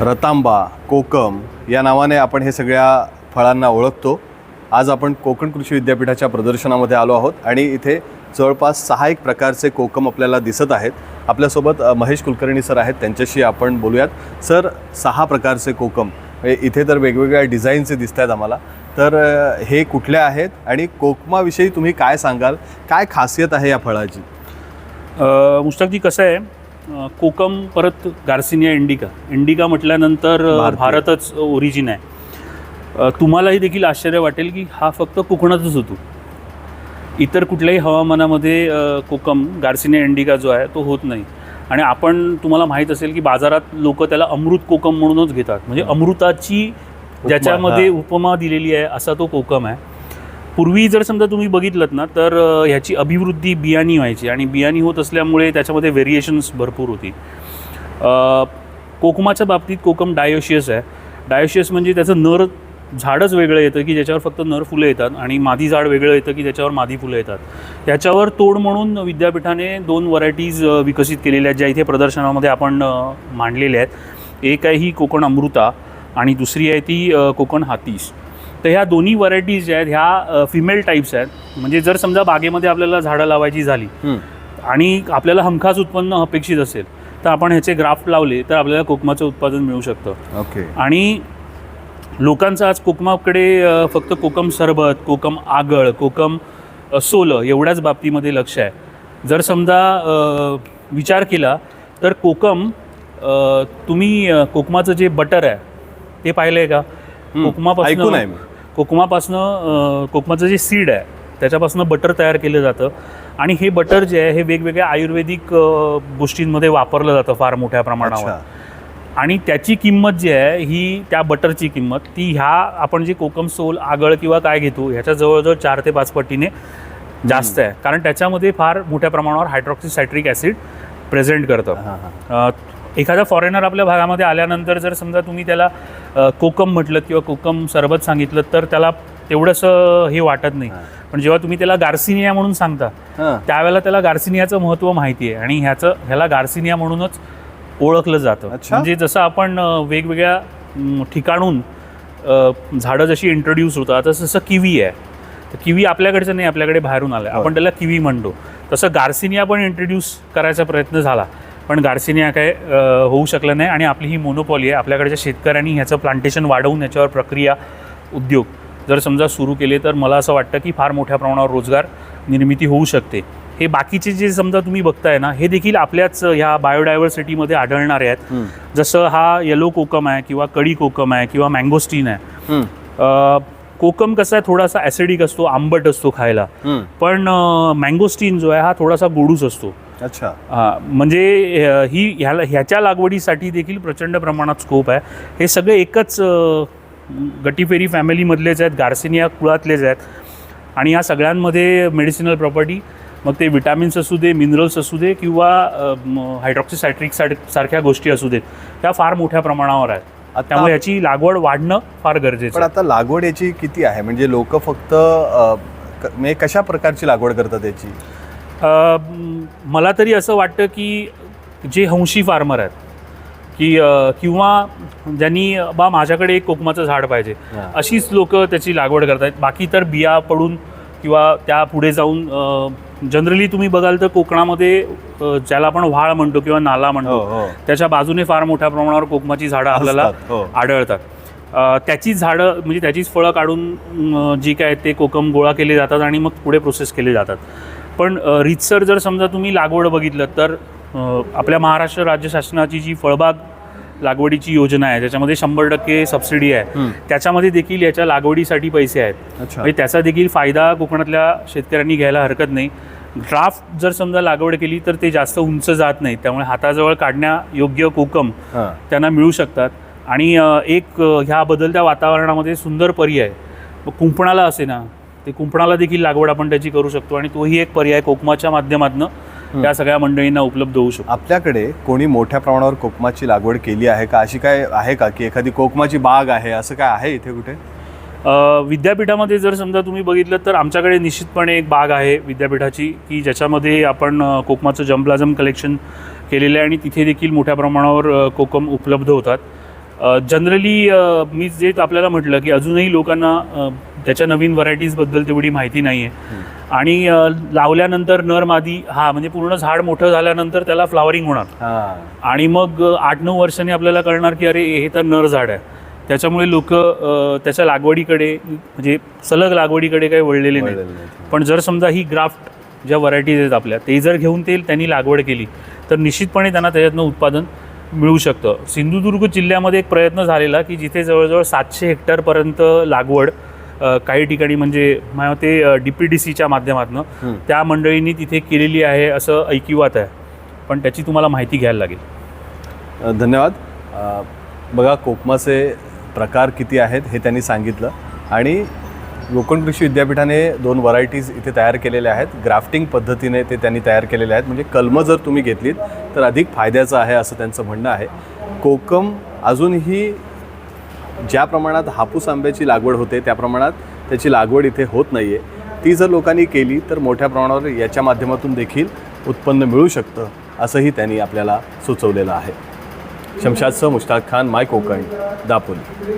रतांबा कोकम या नावाने आपण हे सगळ्या फळांना ओळखतो. आज आपण कोकण कृषी विद्यापीठाच्या प्रदर्शनामध्ये आलो आहोत आणि इथे जवळपास सहा एक प्रकारचे कोकम आपल्याला दिसत आहेत. आपल्यासोबत महेश कुलकर्णी सर आहेत त्यांच्याशी आपण बोलूयात. सर सहा प्रकारचे कोकम. इथे तर वेगवेगळ्या डिझाईनचे दिसत आहेत आम्हाला. तर हे कुठल्या आहेत आणि कोकमाविषयी तुम्ही काय सांगाल? काय खासियत आहे या फळाची? मुस्ताकजी कसं आहे कोकम परत गार्सिनिया इंडिका. इंडिका म्हटल्यानंतर. भारतच ओरिजिन आहे. तुम्हालाही देखील आश्चर्य वाटेल की हा फक्त कोकणातच होतो. इतर कुठल्याही हवामानामध्ये कोकम गार्सिनिया इंडिका जो आहे तो होत नाही. आणि आपण तुम्हाला माहीत असेल की बाजारात लोक त्याला अमृत कोकम म्हणूनच घेतात. म्हणजे अमृताची ज्याच्यामध्ये. उपमा दिलेली आहे असा तो कोकम आहे. पूर्वी जर समजा तुम्ही बघितलं ना तर ह्याची अभिवृद्धी बियाणी व्हायची आणि बियाणी होत असल्यामुळे त्याच्यामध्ये व्हेरिएशन्स भरपूर होती. कोकमाच्या बाबतीत कोकम डायोशियस आहे. डायोशियस म्हणजे त्याचं नर झाडच वेगळं येतं की ज्याच्यावर फक्त नर फुलं येतात आणि मादी झाड वेगळं येतं की ज्याच्यावर मादी फुलं येतात. याच्यावर तोड म्हणून विद्यापीठाने दोन व्हरायटीज विकसित केलेल्या आहेत ज्या इथे प्रदर्शनामध्ये आपण मांडलेल्या आहेत. एक आहे ही कोकण अमृता आणि दुसरी आहे ती कोकण हातीस तर ह्या दोन्ही व्हरायटीज ज्या आहेत ह्या फिमेल टाईप्स आहेत. म्हणजे जर समजा बागेमध्ये आपल्याला झाडं लावायची झाली. आणि आपल्याला हमखास उत्पन्न अपेक्षित असेल तर आपण ह्याचे ग्राफ्ट लावले तर आपल्याला कोकमाचं उत्पादन मिळू शकतं. ओके. आणि लोकांचं आज कोकमाकडे फक्त कोकम सरबत कोकम आगळ कोकम सोलं एवढ्याच बाबतीमध्ये लक्ष आहे. जर समजा विचार केला तर कोकम तुम्ही कोकमाचं जे बटर आहे ते पाहिलं आहे का कोकमापासून. कोकमापासनं कोकमाचं जे सीड आहे त्याच्यापासून बटर तयार केलं जातं. आणि हे बटर जे आहे हे वेगवेगळ्या आयुर्वेदिक गोष्टींमध्ये वापरलं जातं फार मोठ्या प्रमाणावर. आणि त्याची किंमत जी आहे ही त्या बटरची किंमत ती ह्या आपण जे कोकम सोल आगळ किंवा काय घेतो ह्याच्या जवळजवळ चार ते पाच पटीने जास्त आहे. कारण त्याच्यामध्ये फार मोठ्या प्रमाणावर हायड्रॉक्सी सायट्रिक ॲसिड प्रेझेंट करतं एखादा फॉरेनर आपल्या भागामध्ये आल्यानंतर जर समजा तुम्ही त्याला कोकम म्हटलं किंवा कोकम सरबत सांगितलं तर त्याला तेवढंसं हे वाटत नाही. पण जेव्हा तुम्ही त्याला गार्सिनिया म्हणून सांगता त्यावेळेला त्याला गार्सिनियाचं महत्त्व माहिती आहे आणि ह्याचं ह्याला गार्सिनिया म्हणूनच ओळखलं जातं. म्हणजे जसं आपण वेगवेगळ्या ठिकाणून झाडं जशी इंट्रोड्यूस होतात तसं जसं किवी आहे. तर किवी आपल्याकडचं नाही आपल्याकडे बाहेरून आलं. आपण त्याला किवी म्हणतो. तसं गार्सिनिया पण इंट्रोड्यूस करायचा प्रयत्न झाला. पण गार्सिनिया काय अ, होऊ शकलं नाही आणि आपली ही मोनोपॉली आहे आपल्याकडच्या शेतकऱ्यांनी ह्याचं प्लांटेशन वाढवून याच्यावर प्रक्रिया उद्योग जर समजा सुरू केले तर मला असं वाटतं की फार मोठ्या प्रमाणावर रोजगार निर्मिती होऊ शकते हे बाकीचे जे समजा तुम्ही बघताय ना हे देखील आपल्याच ह्या बायोडायव्हर्सिटीमध्ये आढळणारे आहेत हं. जसं हा येलो कोकम आहे किंवा कडी कोकम आहे किंवा मँगोस्टीन आहे हं. कोकम कसा आहे थोडासा ॲसिडिक असतो आंबट असतो खायला हं. पण मँगोस्टीन जो आहे हा थोडासा गोडूस असतो अच्छा. हा, म्हणजे ही ह्याला ह्याच्या लागवडीसाठी देखील प्रचंड प्रमाणात स्कोप आहे. हे सगळे एकच गटीफेरी फॅमिलीमधलेच आहेत गार्सिनिया कुळातलेच आहेत. आणि या सगळ्यांमध्ये मेडिसिनल प्रॉपर्टी मग ते विटॅमिन्स असू दे मिनरल्स असू दे किंवा हायड्रॉक्सिसायट्रिक सारख्या गोष्टी असू देत त्या फार मोठ्या प्रमाणावर आहेत. त्यामुळे याची लागवड वाढणं फार गरजेचं पण आता लागवड याची किती आहे? म्हणजे लोक फक्त म्हणजे कशा प्रकारची लागवड करतात याची? मला तरी असं वाटतं की जे हंशी फार्मर आहेत की किंवा ज्यांनी बा माझ्याकडे एक कोकमाचं झाड पाहिजे हां. अशीच लोक त्याची लागवड करतायत बाकी तर बिया पडून किंवा त्या पुढे जाऊन जनरली तुम्ही बघाल तर कोकणामध्ये ज्याला आपण व्हाळ म्हणतो किंवा नाला हो म्हणतो हो त्याच्या बाजूने फार मोठ्या प्रमाणावर कोकमाची झाडं आपल्याला हो. आढळतात त्याची झाडं म्हणजे त्याचीच फळं काढून जी काय ते कोकम गोळा केले जातात आणि मग पुढे प्रोसेस केले जातात पण रीतसर जर समजा तुम्ही लागवड बघितलं तर आपल्या महाराष्ट्र राज्य शासनाची जी फळबाग लागवडीची योजना आहे त्याच्यामध्ये शंभर टक्के सबसिडी आहे. त्याच्यामध्ये देखील याच्या लागवडीसाठी पैसे आहेत. अच्छा. म्हणजे त्याचा देखील फायदा कोकणातल्या शेतकऱ्यांनी घ्यायला हरकत नाही. ड्राफ्ट जर समजा लागवड केली तर ते जास्त उंच जात नाही त्यामुळे हाताजवळ काढण्या योग्य कोकम त्यांना मिळू शकतात. आणि एक ह्या बदलत्या वातावरणामध्ये सुंदर पर्याय. कुंपणाला असे ना ते कुंपणाला देखील लागवड आपण त्याची करू शकतो आणि तोही एक पर्याय कोकमाच्या माध्यमातून या सगळ्या मंडळींना उपलब्ध होऊ शकतो. आपल्याकडे कोणी मोठ्या प्रमाणावर कोकमाची लागवड केली आहे का? अशी काय आहे का की एखादी कोकमाची बाग आहे? असं काय आहे इथे कुठे? विद्यापीठामध्ये जर समजा तुम्ही बघितलं तर आमच्याकडे निश्चितपणे एक बाग आहे विद्यापीठाची की ज्याच्यामध्ये आपण कोकमाचं जम्प्लाझम कलेक्शन केलेलं आहे आणि तिथे देखील मोठ्या प्रमाणावर कोकम उपलब्ध होतात. जनरली मी जे आपल्याला म्हटलं की अजूनही लोकांना त्याच्या नवीन व्हरायटीजबद्दल तेवढी माहिती नाही आहे आणि लावल्यानंतर नर मादी हा म्हणजे पूर्ण झाड मोठं झाल्यानंतर त्याला फ्लावरिंग होणार. आणि मग आठ नऊ वर्षांनी आपल्याला कळणार की अरे हे तर नर झाड आहे. त्याच्यामुळे लोक त्याच्या लागवडीकडे म्हणजे सलग लागवडीकडे काही वळलेले नाही नाहीत. पण जर समजा ही ग्राफ्ट ज्या व्हरायटीज आहेत आपल्या ते जर घेऊन ते त्यांनी लागवड केली तर निश्चितपणे त्यांना त्याच्यातनं उत्पादन मिळू शकतं. सिंधुदुर्ग जिल्ह्यामध्ये एक प्रयत्न झालेला की जिथे जवळजवळ सातशे हेक्टरपर्यंत लागवड काही ठिकाणी म्हणजे मला ते डी पी डी सीच्या माध्यमातून. त्या मंडळींनी तिथे केलेली आहे असं ऐकिवात आहे. पण त्याची तुम्हाला माहिती घ्यायला लागेल. धन्यवाद. बघा कोकमाचे प्रकार किती आहेत हे त्यांनी सांगितलं. आणि कोकण कृषी विद्यापीठाने दोन व्हरायटीज इथे तयार केलेल्या आहेत. ग्राफ्टिंग पद्धतीने ते त्यांनी तयार केलेले आहेत. म्हणजे कलमं जर तुम्ही घेतलीत तर अधिक फायद्याचं आहे असं त्यांचं म्हणणं आहे. कोकम अजूनही ज्या प्रमाणात हापूस आंब्याची लागवड होते त्या प्रमाणात त्याची लागवड इथे होत नाही आहे ती जर लोकांनी केली तर मोठ्या प्रमाणावर याच्या माध्यमातून देखील उत्पन्न मिळू शकतं असंही त्यांनी आपल्याला सुचवलेलं आहे. शमशादसह मुश्ताक खान माय कोकण दापोली.